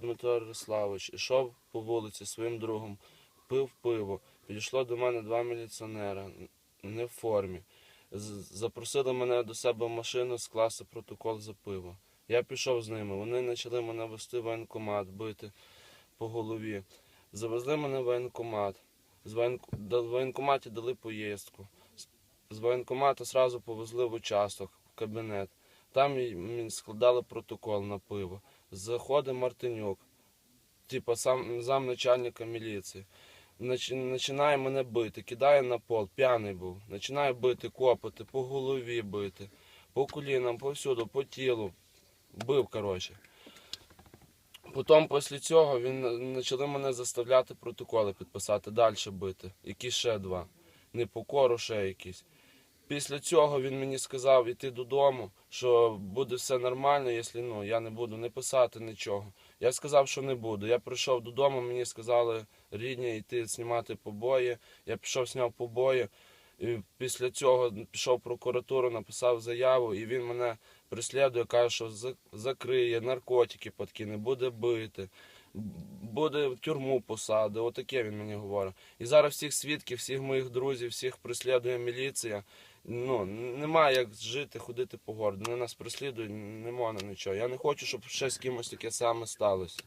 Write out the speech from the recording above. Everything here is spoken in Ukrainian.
Дмитро Ярославович йшов по вулиці своїм другом, пив пиво. Підійшло до мене два міліціонера, не в формі. Запросили мене до себе в машину скласти протокол за пиво. Я пішов з ними. Вони почали мене вести в воєнкомат, бити по голові. Завезли мене в воєнкомат. З воєнкоматі дали поїздку. З воєнкомату одразу повезли в участок, в кабінет. Там складали протокол на пиво. Заходить Мартинюк, типа сам замначальника міліції. Починає мене бити, кидає на пол, п'яний був. Починає бити, копати, по голові бити, по колінам, повсюду, по тілу. Бив, коротше. Потім після цього він почали мене заставляти протоколи підписати, далі бити. Які ще два. Непокору ще якісь. Після цього він мені сказав іти додому, що буде все нормально, якщо ну, я не буду не писати нічого. Я сказав, що не буду. Я прийшов додому, мені сказали рідні йти знімати побої. Я пішов, зняв побої. І після цього пішов в прокуратуру, написав заяву, і він мене преслідує, каже, що закриє, наркотики подкине, буде бити, буде в тюрму посади. Отаке він мені говорить. І зараз всіх свідків, всіх моїх друзів, всіх преслідує міліція. Ну, немає як жити, ходити по городу. Вони нас преслідують, не можна нічого. Я не хочу, щоб ще з кимось таке саме сталося.